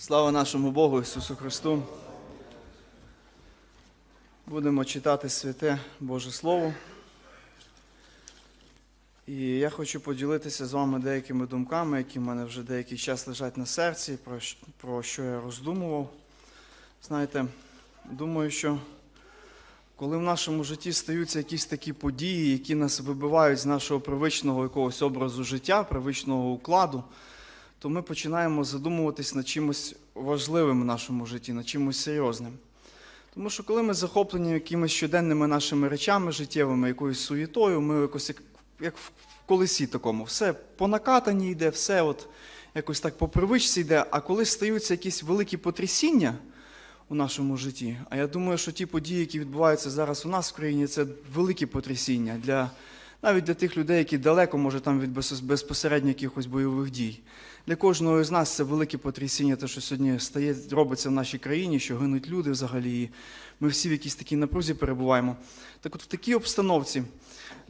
Слава нашому Богу Ісусу Христу. Будемо читати святе Боже Слово. І я хочу поділитися з вами деякими думками, які в мене вже деякий час лежать на серці, про, про що я роздумував. Знаєте, думаю, що коли в нашому житті стаються якісь такі події, які нас вибивають з нашого привичного якогось образу життя, привичного укладу, то ми починаємо задумуватись над чимось важливим в нашому житті, над чимось серйозним. Тому що коли ми захоплені якимись щоденними нашими речами життєвими, якоюсь суєтою, ми якось як, як в колесі такому, все по накатанні йде, все от якось так по привичці йде. А коли стаються якісь великі потрясіння у нашому житті, а я думаю, що ті події, які відбуваються зараз у нас в країні, це великі потрясіння для навіть для тих людей, які далеко, може, там від безпос- безпосередньо якихось бойових дій. Для кожного з нас це велике потрясіння, те, що сьогодні стає, робиться в нашій країні, що гинуть люди взагалі. І ми всі в якійсь такій напрузі перебуваємо. Так от в такій обстановці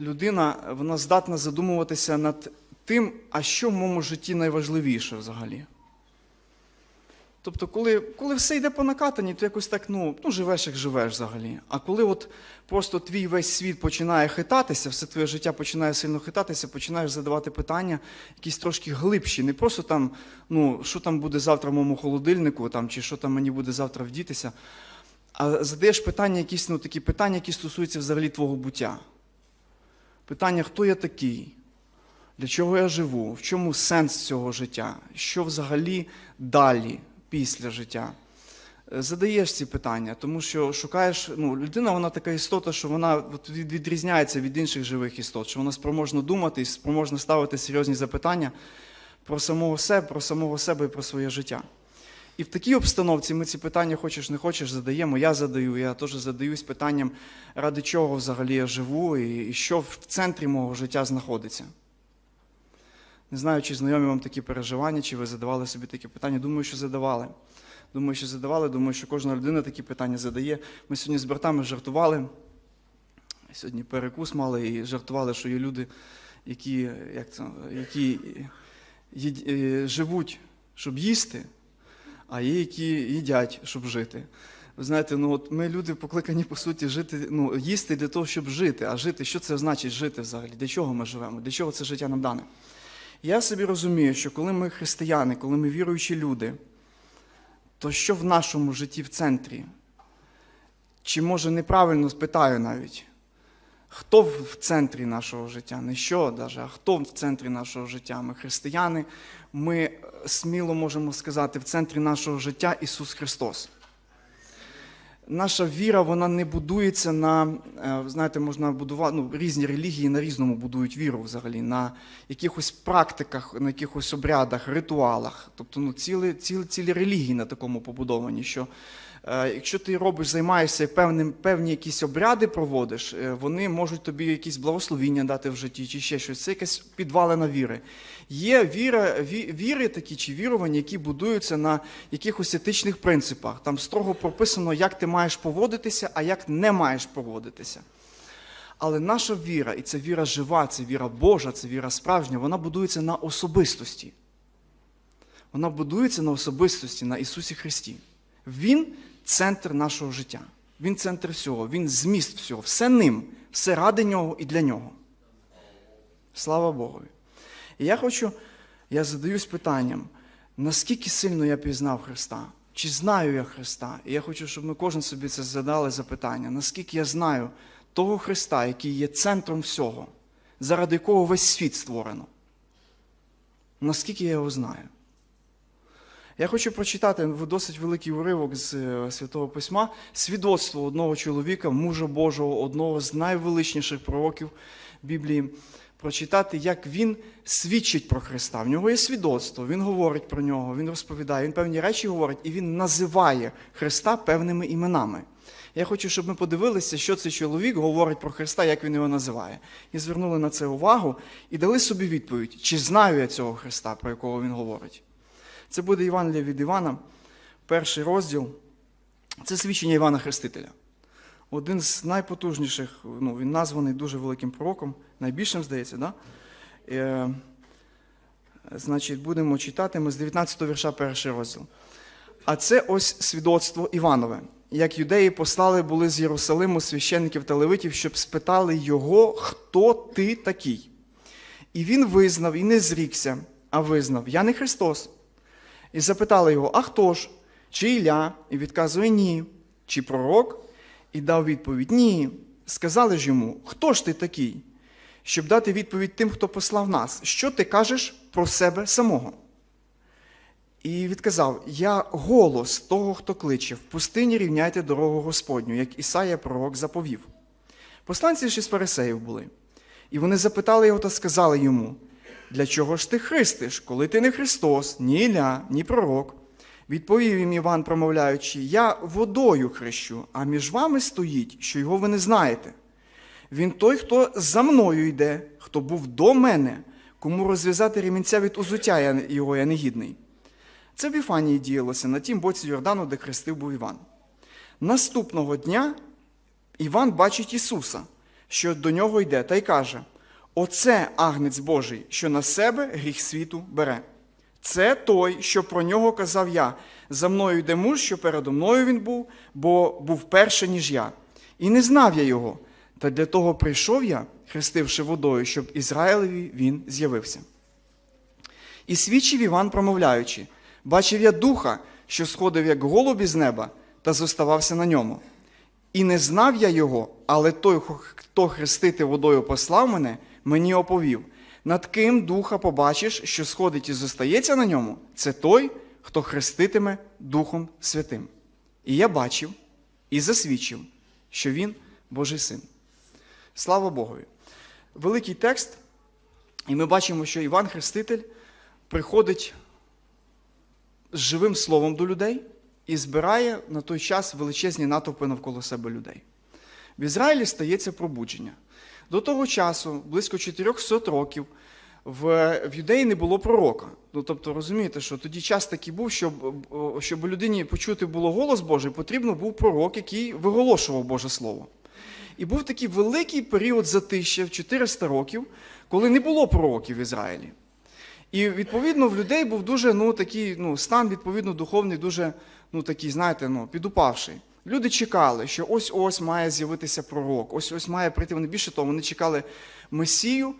людина вона здатна задумуватися над тим, а що в моєму житті найважливіше взагалі. Тобто, коли, коли все йде по накатанні, то якось так ну, ну, живеш, як живеш взагалі. А коли от просто твій весь світ починає хитатися, все твоє життя починає сильно хитатися, починаєш задавати питання, якісь трошки глибші, не просто там, ну, що там буде завтра в моєму холодильнику, там, чи що там мені буде завтра вдітися, а задаєш питання, якісь ну, такі питання, які стосуються взагалі твого буття. Питання, хто я такий? Для чого я живу? В чому сенс цього життя? Що взагалі далі, після життя? Е, Задаєш ці питання, тому що шукаєш, ну, людина вона така істота, що вона відрізняється від інших живих істот, що вона спроможна думати і спроможна ставити серйозні запитання про самого себе, про самого себе і про своє життя. І в такій обстановці ми ці питання, хочеш не хочеш, задаємо. Я задаю, я теж задаюсь питанням, ради чого взагалі я живу і що в центрі мого життя знаходиться. Не знаю, чи знайомі вам такі переживання, чи ви задавали собі такі питання. Думаю, що задавали. Думаю, що задавали, думаю, що кожна людина такі питання задає. Ми сьогодні з братами жартували. Сьогодні перекус мали і жартували, що є люди, які, як це, які їд- е, живуть, щоб їсти, а є, які їдять, щоб жити. Ви знаєте, ну от ми люди покликані по суті жити, ну, їсти для того, щоб жити. А жити, що це значить жити взагалі? Для чого ми живемо? Для чого це життя нам дане? Я собі розумію, що коли ми християни, коли ми віруючі люди, то що в нашому житті в центрі? Чи може неправильно спитаю навіть? Хто в центрі нашого життя? Не що навіть, а хто в центрі нашого життя? Ми християни, ми сміло можемо сказати, в центрі нашого життя Ісус Христос. Наша віра вона не будується на, е, знаєте, можна будувати, ну, різні релігії на різному будують віру взагалі, на якихось практиках, на якихось обрядах, ритуалах. Тобто ну, цілі, цілі, цілі релігії на такому побудовані, що якщо ти робиш, займаєшся певним, певні якісь обряди проводиш, е, вони можуть тобі якісь благословіння дати в житті чи ще щось. Це якась підвалина віри. Є віра, віри такі чи вірування, які будуються на якихось етичних принципах. Там строго прописано, як ти маєш поводитися, а як не маєш поводитися. Але наша віра, і це віра жива, це віра Божа, це віра справжня, вона будується на особистості. Вона будується на особистості, на Ісусі Христі. Він центр нашого життя. Він центр всього, він зміст всього, все ним, все ради нього і для нього. Слава Богові. І я хочу, я задаюсь питанням, наскільки сильно я пізнав Христа? Чи знаю я Христа? І я хочу, щоб ми кожен собі це задали запитання, наскільки я знаю того Христа, який є центром всього, заради якого весь світ створено. Наскільки я його знаю? Я хочу прочитати досить великий уривок з е, Святого Письма, свідоцтво одного чоловіка, мужа Божого, одного з найвеличніших пророків Біблії, прочитати, як він свідчить про Христа. В нього є свідоцтво, він говорить про нього, він розповідає, він певні речі говорить, і він називає Христа певними іменами. Я хочу, щоб ми подивилися, що цей чоловік говорить про Христа, як він його називає. І звернули на це увагу і дали собі відповідь, чи знаю я цього Христа, про якого він говорить. Це буде Євангелія від Івана, перший розділ. Це свідчення Івана Хрестителя. Один з найпотужніших, ну, він названий дуже великим пророком, найбільшим, здається, да? Е, значить, будемо читати ми з 19 вірша перший розділ. А це ось свідоцтво Іванове. Як юдеї послали були з Єрусалиму священників та левитів, щоб спитали його, хто ти такий. І він визнав і не зрікся, а визнав: Я не Христос. І запитали його: А хто ж? Чи Ілля? І відказує ні. Чи пророк? І дав відповідь Ні. Сказали ж йому: Хто ж ти такий? Щоб дати відповідь тим, хто послав нас, що ти кажеш про себе самого? І відказав: Я голос того, хто кличе, в пустині рівняйте дорогу Господню, як Ісая пророк заповів. Посланці ж із фарисеїв були. І вони запитали його та сказали йому: Для чого ж ти христиш, коли ти не Христос, ні Ілля, ні пророк? Відповів їм Іван, промовляючи: Я водою хрещу, а між вами стоїть, що його ви не знаєте. Він той, хто за мною йде, хто був до мене, кому розв'язати ремінця від узуття його я негідний. Це в Іфанії діялося на тім боці Йордану, де хрестив був Іван. Наступного дня Іван бачить Ісуса, що до нього йде, та й каже: Оце агнець Божий, що на себе гріх світу бере. Це той, що про нього казав я. За мною йде муж, що передо мною він був, бо був перше, ніж я. І не знав я його. Та для того прийшов я, хрестивши водою, щоб Ізраїлеві він з'явився. І свідчив Іван, промовляючи: бачив я духа, що сходив як голуб із неба, та зоставався на ньому. І не знав я його, але той, хто хрестити водою послав мене, мені оповів: над ким духа побачиш, що сходить і зостається на ньому, це той, хто хреститиме Духом Святим. І я бачив і засвідчив, що він Божий син. Слава Богові! Великий текст, і ми бачимо, що Іван Хреститель приходить з живим словом до людей і збирає на той час величезні натовпи навколо себе людей. В Ізраїлі стається пробудження. До того часу, близько 400 років, в, в юдеї не було пророка. Ну, тобто, розумієте, що тоді час такий був, щоб, щоб людині почути було голос Божий, потрібно був пророк, який виголошував Боже Слово. І був такий великий період затища в 400 років, коли не було пророків в Ізраїлі. І відповідно в людей був дуже ну, такий ну, стан, відповідно, духовний, дуже ну, такий, знаєте, ну, підупавший. Люди чекали, що ось-ось має з'явитися пророк, ось-ось має прийти. Вони більше того, вони чекали Месію,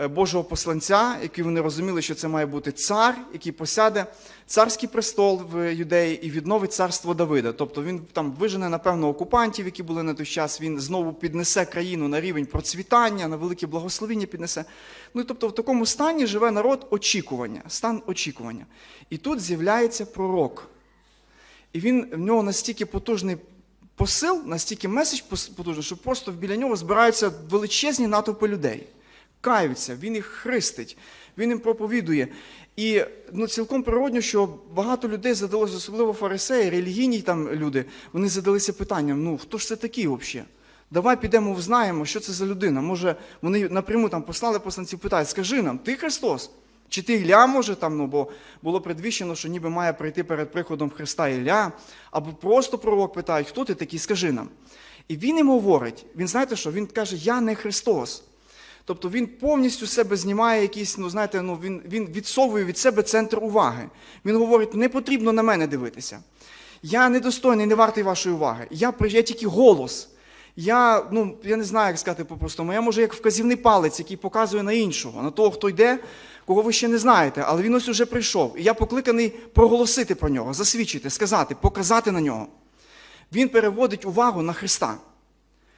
е, Божого посланця, який вони розуміли, що це має бути цар, який посяде царський престол в юдеї і відновить царство Давида. Тобто він там вижене, напевно, окупантів, які були на той час. Він знову піднесе країну на рівень процвітання, на велике благословіння піднесе. Ну і тобто в такому стані живе народ очікування, стан очікування. І тут з'являється пророк. І він в нього настільки потужний посил, настільки меседж потужний, що просто біля нього збираються величезні натовпи людей. Каються, він їх хрестить, він їм проповідує. І ну, цілком природньо, що багато людей задалося, особливо фарисеї, релігійні там люди, вони задалися питанням: ну хто ж це такий взагалі? Давай підемо, взнаємо, що це за людина. Може, вони напряму там послали посланців, питають, скажи нам, ти Христос? Чи ти Ілля, може, там, ну, бо було предвіщено, що ніби має прийти перед приходом Христа Ілля, або просто пророк питають, хто ти такий, скажи нам. І він їм говорить, він знаєте що, він каже, я не Христос. Тобто він повністю себе знімає якісь, ну знаєте, ну він, він відсовує від себе центр уваги. Він говорить, не потрібно на мене дивитися. Я недостойний, не вартий вашої уваги. Я, я тільки голос. Я, ну, я не знаю, як сказати по-простому. Я може як вказівний палець, який показує на іншого, на того, хто йде, кого ви ще не знаєте, але він ось уже прийшов. І я покликаний проголосити про нього, засвідчити, сказати, показати на нього. Він переводить увагу на Христа,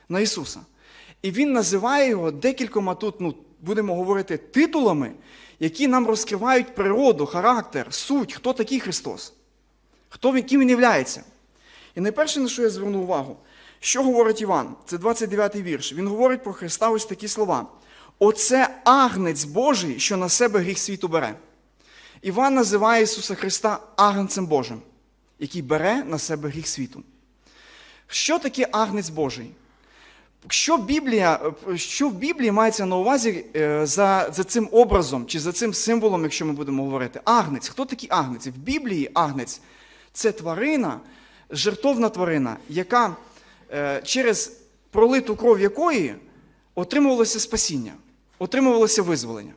на Ісуса. І він називає його декількома тут, ну, будемо говорити, титулами, які нам розкривають природу, характер, суть, хто такий Христос, хто ким він являється. І найперше, на що я зверну увагу, що говорить Іван? Це 29-й вірш. Він говорить про Христа ось такі слова. Оце агнець Божий, що на себе гріх світу бере. Іван називає Ісуса Христа агнцем Божим, який бере на себе гріх світу. Що таке агнець Божий? Що, Біблія, що в Біблії мається на увазі е, за, за цим образом чи за цим символом, якщо ми будемо говорити? Агнець. Хто такий агнець? В Біблії агнець це тварина, жертовна тварина, яка е, через пролиту кров якої отримувалося спасіння, отримувалося визволення.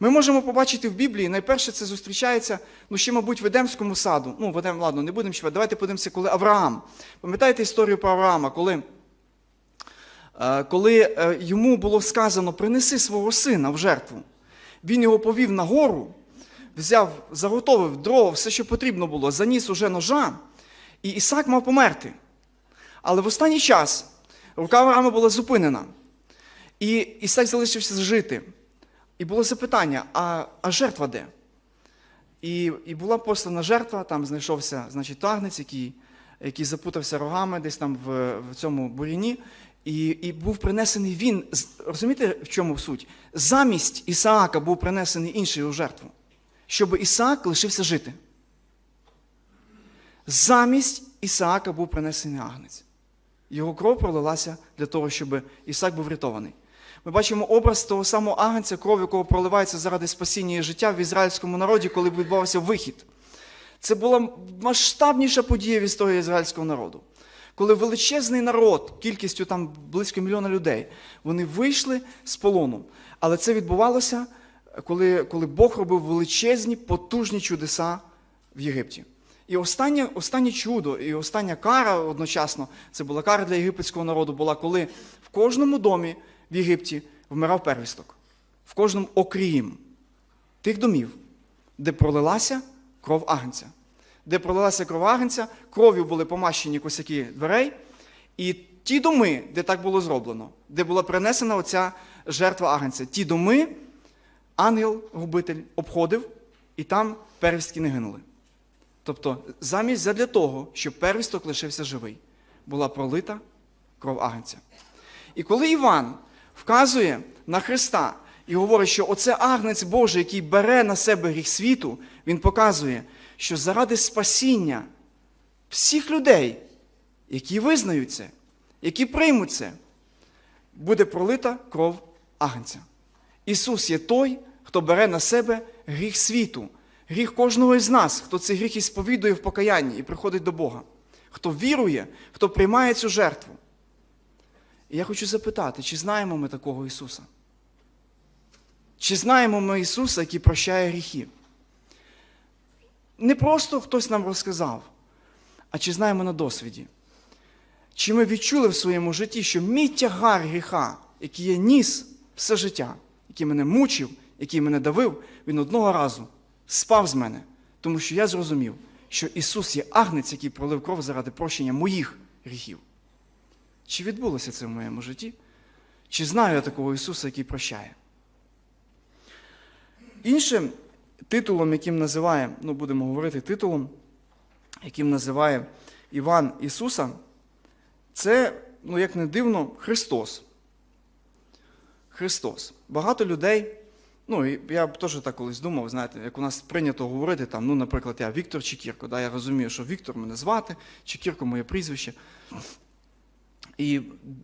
Ми можемо побачити в Біблії, найперше це зустрічається, ну ще, мабуть, в Едемському саду. Ну, в Едем, ладно, не будемо чіпати. Давайте подивимося, коли Авраам. Пам'ятаєте історію про Авраама, коли, е, коли е, йому було сказано, принеси свого сина в жертву. Він його повів на гору, взяв, заготовив дрова, все, що потрібно було, заніс уже ножа, і Ісак мав померти. Але в останній час рука Авраама була зупинена. І Ісак залишився жити. І було запитання: а, а жертва де? І, і була послана жертва, там знайшовся значить, тагнець, який, який запутався рогами десь там в, в цьому буріні, і, і був принесений він. Розумієте, в чому суть? Замість Ісаака був принесений інший у жертву, щоб Ісаак лишився жити. Замість Ісаака був принесений агнець. Його кров пролилася для того, щоб Ісак був врятований. Ми бачимо образ того самого агнця, кров якого проливається заради спасіння і життя в ізраїльському народі, коли відбувався вихід. Це була масштабніша подія в історії ізраїльського народу. Коли величезний народ, кількістю там близько мільйона людей, вони вийшли з полону. Але це відбувалося, коли, коли Бог робив величезні, потужні чудеса в Єгипті. І останнє, останнє чудо, і остання кара одночасно, це була кара для єгипетського народу, була, коли в кожному домі в Єгипті вмирав первісток. В кожному, окрім тих домів, де пролилася кров агнця. Де пролилася кров агнця, кров'ю були помащені косяки дверей, і ті доми, де так було зроблено, де була принесена оця жертва агнця, ті доми ангел-губитель обходив, і там первістки не гинули. Тобто, замість задля того, щоб первісток лишився живий, була пролита кров агнця. І коли Іван вказує на Христа і говорить, що оце агнець Божий, який бере на себе гріх світу, він показує, що заради спасіння всіх людей, які визнають це, які приймуть це, буде пролита кров агнця. Ісус є той, хто бере на себе гріх світу, гріх кожного із нас, хто цей гріх і сповідує в покаянні і приходить до Бога, хто вірує, хто приймає цю жертву. І я хочу запитати, чи знаємо ми такого Ісуса? Чи знаємо ми Ісуса, який прощає гріхи? Не просто хтось нам розказав, а чи знаємо на досвіді? Чи ми відчули в своєму житті, що мій тягар гріха, який я ніс все життя, який мене мучив, який мене давив, він одного разу спав з мене, тому що я зрозумів, що Ісус є агнець, який пролив кров заради прощення моїх гріхів. Чи відбулося це в моєму житті? Чи знаю я такого Ісуса, який прощає? Іншим титулом, яким називає, ну будемо говорити титулом, яким називає Іван Ісуса, це, ну як не дивно, Христос. Христос. Багато людей, ну я б теж так колись думав, знаєте, як у нас прийнято говорити, там, ну, наприклад, я Віктор Чекірко, да, я розумію, що Віктор мене звати, Чекірко моє прізвище. І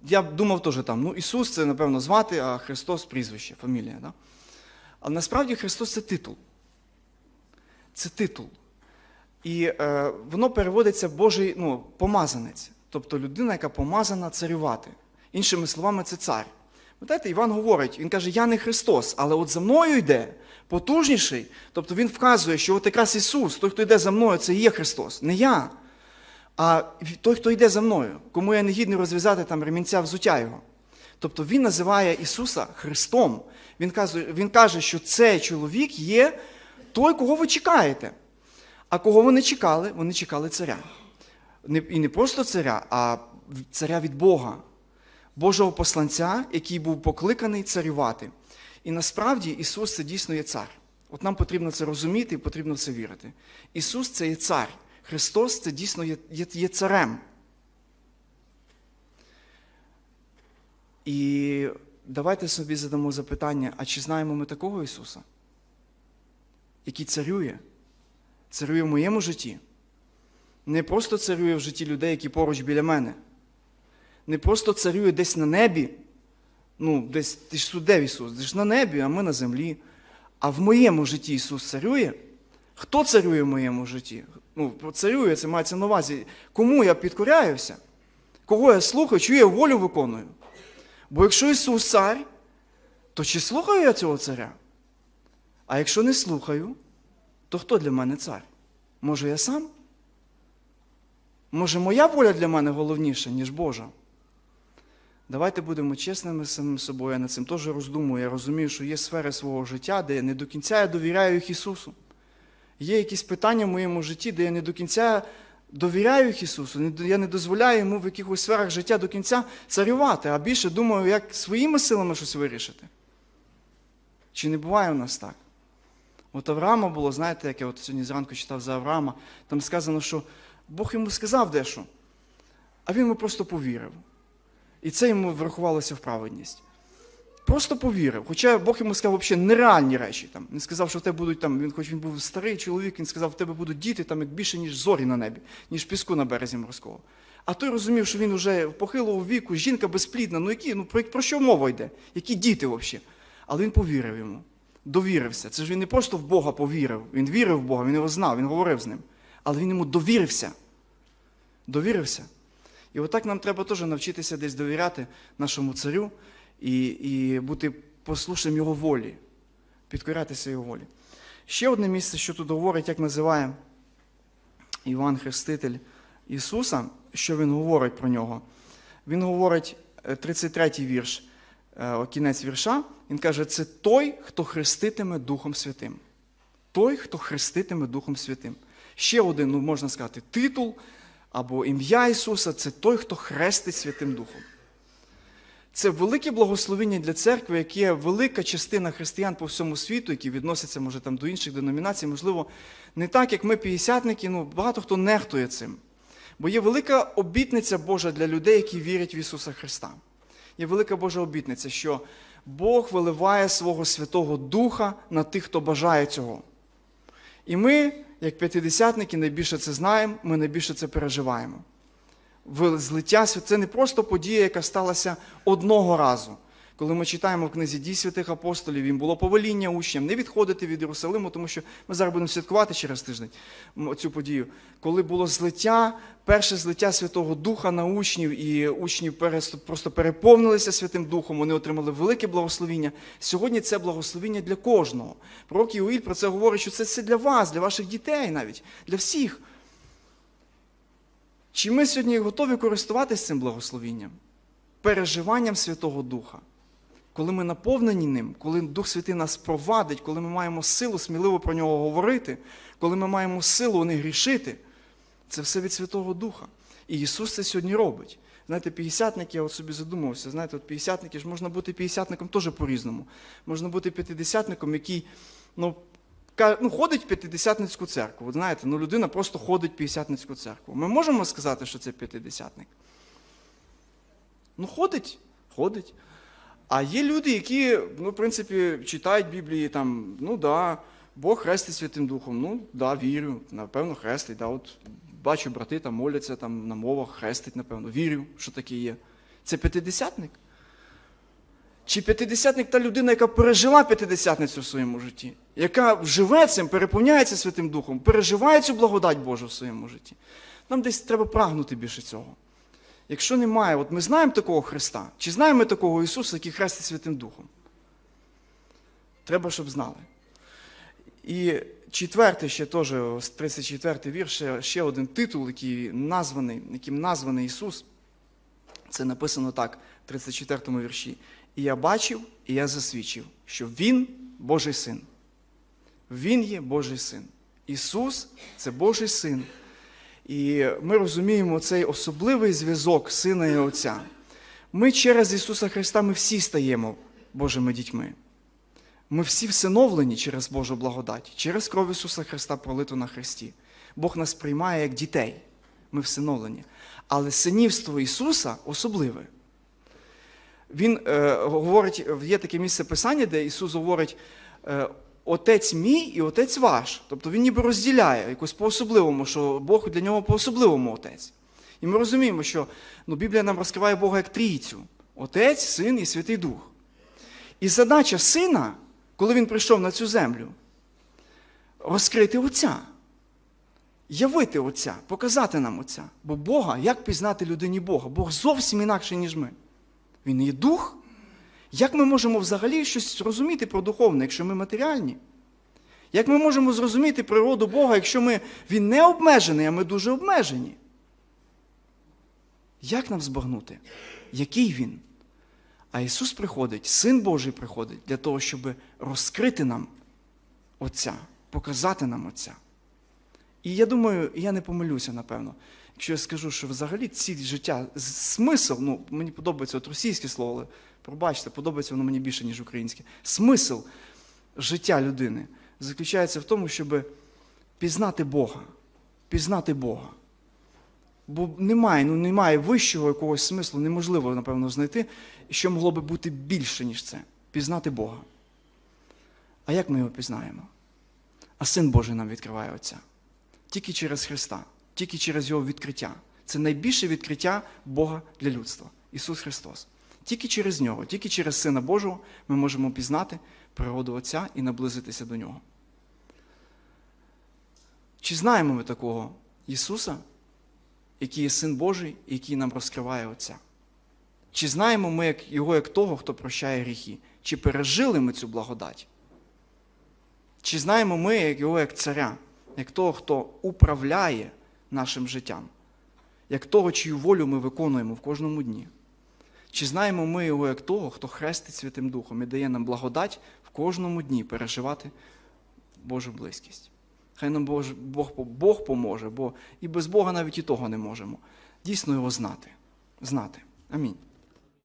я думав теж там, ну Ісус це, напевно, звати, а Христос прізвище, фамілія. Да? Але насправді Христос це титул. Це титул. І е, воно переводиться Божий ну, помазанець, тобто людина, яка помазана царювати. Іншими словами, це цар. Пам'ятаєте, Іван говорить, він каже, я не Христос, але от за мною йде потужніший. Тобто він вказує, що от якраз Ісус, той, хто йде за мною, це і є Христос. Не я, а той, хто йде за мною, кому я не гідний розв'язати там ремінця взуття його. Тобто він називає Ісуса Христом. Він каже, він каже, що цей чоловік є той, кого ви чекаєте. А кого вони чекали? Вони чекали царя. І не просто царя, а царя від Бога, Божого посланця, який був покликаний царювати. І насправді Ісус це дійсно є цар. От нам потрібно це розуміти і потрібно це вірити. Ісус це є цар. Христос це дійсно є, є, є царем. І давайте собі задамо запитання: а чи знаємо ми такого Ісуса, який царює? Царює в моєму житті? Не просто царює в житті людей, які поруч біля мене. Не просто царює десь на небі. Ну, десь ти ж суддев Ісус, ти ж на небі, а ми на землі. А в моєму житті Ісус царює. Хто царює в моєму житті? Ну, царює, це мається на увазі. Кому я підкоряюся? Кого я слухаю, чию я волю виконую? Бо якщо Ісус цар, то чи слухаю я цього царя? А якщо не слухаю, то хто для мене цар? Може, я сам? Може, моя воля для мене головніша, ніж Божа? Давайте будемо чесними з самим собою. Я над цим теж роздумую. Я розумію, що є сфери свого життя, де я не до кінця я довіряю їх Ісусу. Є якісь питання в моєму житті, де я не до кінця довіряю їх Ісусу. Я не дозволяю йому в якихось сферах життя до кінця царювати, а більше думаю, як своїми силами щось вирішити. Чи не буває у нас так? От Авраама було, знаєте, як я от сьогодні зранку читав за Авраама, там сказано, що Бог йому сказав дещо, а він йому просто повірив. І це йому врахувалося в праведність. Просто повірив. Хоча Бог йому сказав взагалі нереальні речі. Там. Він сказав, що в тебе будуть там, він, хоч він був старий чоловік, він сказав, в тебе будуть діти там як більше, ніж зорі на небі, ніж піску на березі морського. А той розумів, що він вже похилого віку, жінка безплідна, ну які, ну про, про що мова йде? Які діти взагалі? Але він повірив йому, довірився. Це ж він не просто в Бога повірив, він вірив в Бога, він його знав, він говорив з ним. Але він йому довірився. Довірився. І отак нам треба теж навчитися десь довіряти нашому царю і, і бути послушним його волі, підкорятися його волі. Ще одне місце, що тут говорить, як називає Іван Хреститель Ісуса, що він говорить про нього. Він говорить, е, 33-й вірш, е, кінець вірша, він каже, це той, хто хреститиме Духом Святим. Той, хто хреститиме Духом Святим. Ще один, ну можна сказати, титул або ім'я Ісуса це той, хто хрестить Святим Духом. Це велике благословення для церкви, яке велика частина християн по всьому світу, які відносяться, може, там, до інших деномінацій, можливо, не так, як ми, п'ятдесятники, ну, багато хто нехтує цим. Бо є велика обітниця Божа для людей, які вірять в Ісуса Христа. Є велика Божа обітниця, що Бог виливає свого Святого Духа на тих, хто бажає цього. І ми, як п'ятидесятники, найбільше це знаємо, ми найбільше це переживаємо. Злиття це не просто подія, яка сталася одного разу. Коли ми читаємо в книзі дій святих апостолів, їм було повеління учням не відходити від Єрусалиму, тому що ми зараз будемо святкувати через тиждень цю подію. Коли було злиття, перше злиття Святого Духа на учнів, і учні просто переповнилися Святим Духом, вони отримали велике благословіння. Сьогодні це благословіння для кожного. Пророк Іуїль про це говорить, що це для вас, для ваших дітей навіть, для всіх. Чи ми сьогодні готові користуватися цим благословінням? Переживанням Святого Духа. Коли ми наповнені ним, коли Дух Святий нас провадить, коли ми маємо силу сміливо про нього говорити, коли ми маємо силу не грішити, це все від Святого Духа. І Ісус це сьогодні робить. Знаєте, п'ятдесятники, я от собі задумався, знаєте, от п'ятдесятники ж можна бути п'ятдесятником теж по-різному. Можна бути п'ятидесятником, який ну, ну, ходить в п'ятидесятницьку церкву. От знаєте, ну, людина просто ходить в п'ятдесятницьку церкву. Ми можемо сказати, що це п'ятидесятник? Ну, ходить, ходить. А є люди, які, ну, в принципі, читають Біблії, там, ну да, Бог хрестить Святим Духом. Ну, да, вірю, напевно, хрестить. Да, от бачу, брати там моляться там, на мовах, хрестить, напевно. Вірю, що таке є. Це п'ятидесятник? Чи п'ятидесятник та людина, яка пережила п'ятидесятницю в своєму житті, яка живе цим, переповняється Святим Духом, переживає цю благодать Божу в своєму житті? Нам десь треба прагнути більше цього. Якщо немає, от ми знаємо такого Христа, чи знаємо ми такого Ісуса, який хрестить Святим Духом? Треба, щоб знали. І четвертий ще теж, ось 34 вірш, ще- один титул, який названий, яким названий Ісус. Це написано так, в 34 вірші. І я бачив, і я засвідчив, що Він Божий син. Він є Божий син. Ісус це Божий син. І ми розуміємо цей особливий зв'язок Сина і Отця. Ми через Ісуса Христа ми всі стаємо Божими дітьми. Ми всі всиновлені через Божу благодать, через кров Ісуса Христа пролиту на Христі. Бог нас приймає як дітей. Ми всиновлені. Але синівство Ісуса особливе. Він е, говорить, є таке місце Писання, де Ісус говорить, е, Отець мій і Отець ваш. Тобто Він ніби розділяє якось по-особливому, що Бог для нього по-особливому Отець. І ми розуміємо, що ну, Біблія нам розкриває Бога як трійцю: Отець, Син і Святий Дух. І задача сина, коли він прийшов на цю землю, розкрити Отця, явити Отця, показати нам Отця. Бо Бога, як пізнати людині Бога? Бог зовсім інакший, ніж ми. Він є дух. Як ми можемо взагалі щось розуміти про духовне, якщо ми матеріальні? Як ми можемо зрозуміти природу Бога, якщо ми, Він не обмежений, а ми дуже обмежені? Як нам збагнути? Який Він? А Ісус приходить, Син Божий приходить для того, щоб розкрити нам Отця, показати нам Отця. І я думаю, я не помилюся, напевно, якщо я скажу, що взагалі ціль життя, смисл, ну, мені подобається от російське слово, але пробачте, подобається воно мені більше, ніж українське. Смисл життя людини заключається в тому, щоб пізнати Бога. Пізнати Бога. Бо немає, ну немає вищого якогось смислу, неможливо, напевно, знайти, що могло би бути більше, ніж це. Пізнати Бога. А як ми його пізнаємо? А Син Божий нам відкриває Отця. Тільки через Христа, тільки через Його відкриття. Це найбільше відкриття Бога для людства. Ісус Христос. Тільки через Нього, тільки через Сина Божого ми можемо пізнати природу Отця і наблизитися до Нього. Чи знаємо ми такого Ісуса, який є Син Божий і який нам розкриває Отця? Чи знаємо ми Його як того, хто прощає гріхи? Чи пережили ми цю благодать? Чи знаємо ми його як царя, як того, хто управляє нашим життям, як того, чию волю ми виконуємо в кожному дні? Чи знаємо ми його як того, хто хрестить Святим Духом і дає нам благодать в кожному дні переживати Божу близькість? Хай нам Бог, Бог, поможе, бо і без Бога навіть і того не можемо. Дійсно його знати. Знати. Амінь.